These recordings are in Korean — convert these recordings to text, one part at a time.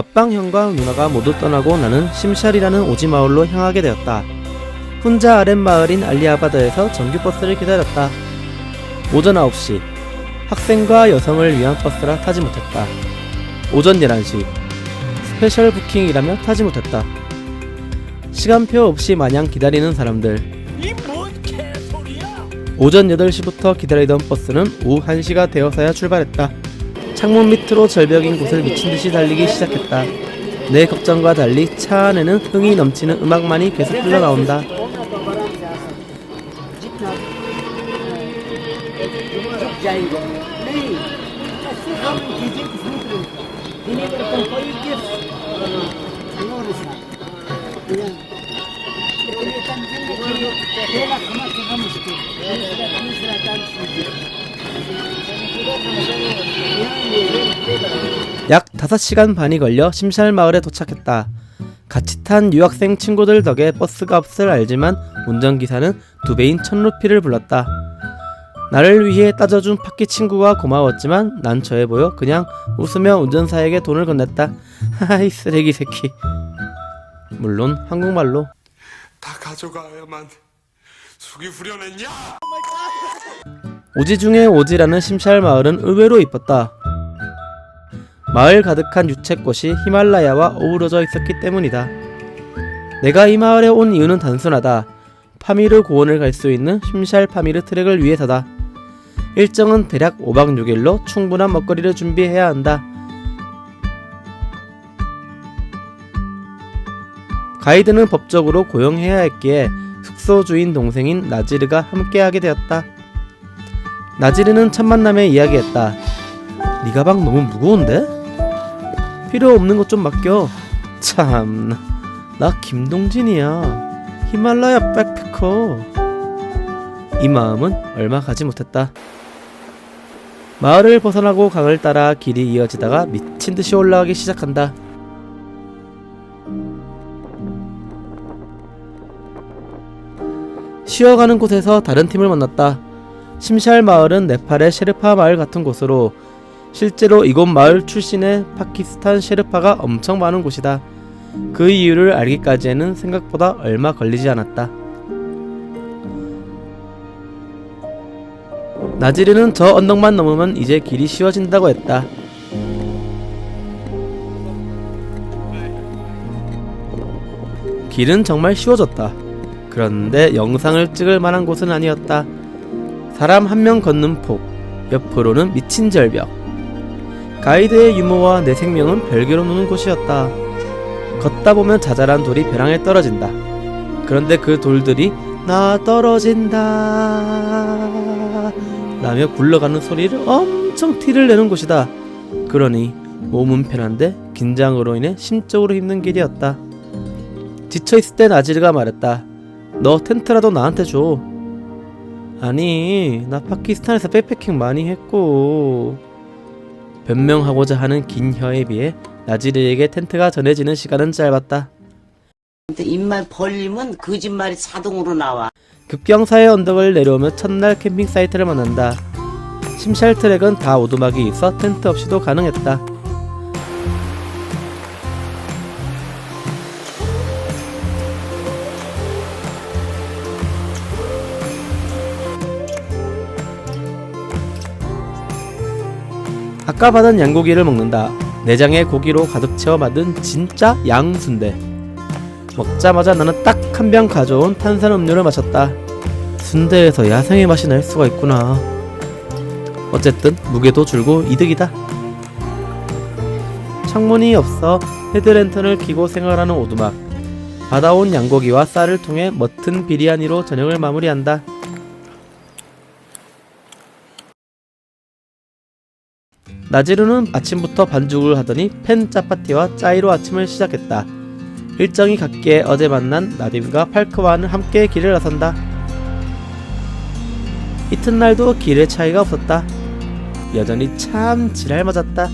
옆방 형과 누나가 모두 떠나고 나는 심샬이라는 오지 마을로 향하게 되었다. 혼자 아랫마을인 알리아바드에서 정규버스를 기다렸다. 오전 9시 학생과 여성을 위한 버스라 타지 못했다. 오전 11시 스페셜 부킹이라며 타지 못했다. 시간표 없이 마냥 기다리는 사람들? 오전 8시부터 기다리던 버스는 오후 1시가 되어서야 출발했다. 창문 밑으로 절벽인 곳을 미친 듯이 달리기 시작했다. 내 걱정과 달리 차 안에는 흥이 넘치는 음악만이 계속 흘러나온다. 약 5시간 반이 걸려 심샬 마을에 도착했다. 같이 탄 유학생 친구들 덕에 버스 값을 알지만 운전기사는 두 배인 천 루피를 불렀다. 나를 위해 따져준 파키 친구가 고마웠지만 난 저해 보여 그냥 웃으며 운전사에게 돈을 건넸다. 하하이 쓰레기 새끼. 물론 한국말로 다 가져가야만 숙이 후련했냐? 오지 중에 오지라는 심샬 마을은 의외로 이뻤다. 마을 가득한 유채꽃이 히말라야와 어우러져 있었기 때문이다. 내가 이 마을에 온 이유는 단순하다. 파미르 고원을 갈 수 있는 심샬 파미르 트랙을 위해서다. 일정은 대략 5박 6일로 충분한 먹거리를 준비해야 한다. 가이드는 법적으로 고용해야 했기에 숙소 주인 동생인 나지르가 함께하게 되었다. 나지르는 첫 만남에 이야기했다. 네 가방 너무 무거운데? 필요 없는 것 좀 맡겨. 참나, 나 김동진이야. 히말라야 백패커. 이 마음은 얼마 가지 못했다. 마을을 벗어나고 강을 따라 길이 이어지다가 미친 듯이 올라가기 시작한다. 쉬어가는 곳에서 다른 팀을 만났다. 심샬 마을은 네팔의 셰르파 마을 같은 곳으로 실제로 이곳 마을 출신의 파키스탄 셰르파가 엄청 많은 곳이다. 그 이유를 알기까지에는 생각보다 얼마 걸리지 않았다. 나지르는 저 언덕만 넘으면 이제 길이 쉬워진다고 했다. 길은 정말 쉬워졌다. 그런데 영상을 찍을 만한 곳은 아니었다. 사람 한 명 걷는 폭, 옆으로는 미친 절벽. 가이드의 유머와 내 생명은 별개로 노는 곳이었다. 걷다 보면 자잘한 돌이 벼랑에 떨어진다. 그런데 그 돌들이 나 떨어진다 라며 굴러가는 소리를 엄청 티를 내는 곳이다. 그러니 몸은 편한데 긴장으로 인해 심적으로 힘든 길이었다. 지쳐있을 때 나지르가 말했다. 너 텐트라도 나한테 줘. 아니, 나 파키스탄에서 백패킹 많이 했고. 변명하고자 하는 긴 혀에 비해 나지르에게 텐트가 전해지는 시간은 짧았다. 입만 벌리면 거짓말이 자동으로 나와. 급경사의 언덕을 내려오며 첫날 캠핑 사이트를 만난다. 심샬 트랙은 다 오두막이 있어 텐트 없이도 가능했다. 아까 받은 양고기를 먹는다. 내장에 고기로 가득 채워 만든 진짜 양순대. 먹자마자 나는 딱 한 병 가져온 탄산 음료를 마셨다. 순대에서 야생의 맛이 날 수가 있구나. 어쨌든 무게도 줄고 이득이다. 창문이 없어 헤드랜턴을 켜고 생활하는 오두막. 받아온 양고기와 쌀을 통해 멋진 비리아니로 저녁을 마무리한다. 나지르는 아침부터 반죽을 하더니 펜 짜파티와 짜이로 아침을 시작했다. 일정이 같기에 어제 만난 나딤과 팔크와는 함께 길을 나선다. 이튿날도 길의 차이가 없었다. 여전히 참 지랄 맞았다.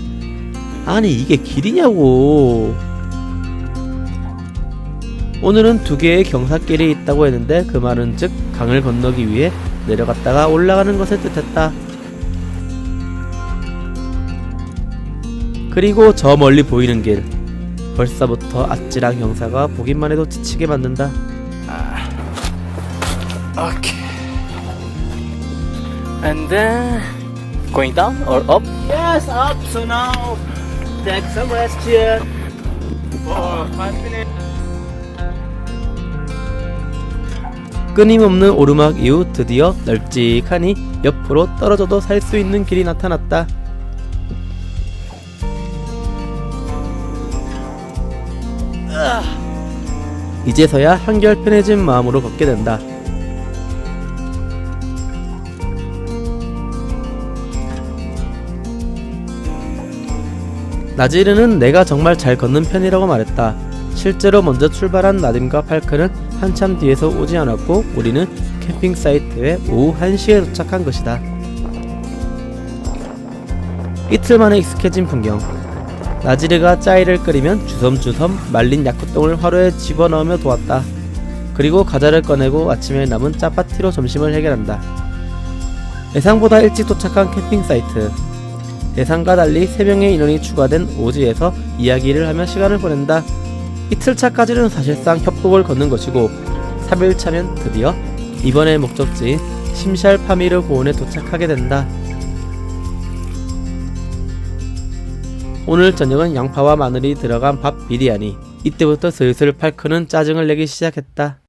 아니 이게 길이냐고. 오늘은 두 개의 경사길이 있다고 했는데 그 말은 즉 강을 건너기 위해 내려갔다가 올라가는 것을 뜻했다. 그리고 저 멀리 보이는 길 벌써부터 아찔한 형사가 보기만 해도 지치게 만든다. Okay. And then going down or up? Yes, up. So now take some rest here. For five minutes. 끊임없는 오르막 이후 드디어 널찍하니 옆으로 떨어져도 살 수 있는 길이 나타났다. 이제서야 한결 편해진 마음으로 걷게 된다. 나지르는 내가 정말 잘 걷는 편이라고 말했다. 실제로 먼저 출발한 나딤과 팔크는 한참 뒤에서 오지 않았고 우리는 캠핑 사이트에 오후 1시에 도착한 것이다. 이틀 만에 익숙해진 풍경. 나지르가 짜이를 끓이면 주섬주섬 말린 야쿠똥을 화로에 집어넣으며 도왔다. 그리고 과자를 꺼내고 아침에 남은 짜파티로 점심을 해결한다. 예상보다 일찍 도착한 캠핑 사이트. 예상과 달리 3명의 인원이 추가된 오지에서 이야기를 하며 시간을 보낸다. 이틀차까지는 사실상 협곡을 걷는 것이고 3일차면 드디어 이번의 목적지인 심샬 파미르 고원에 도착하게 된다. 오늘 저녁은 양파와 마늘이 들어간 밥 비리아니. 이때부터 슬슬 팔크는 짜증을 내기 시작했다.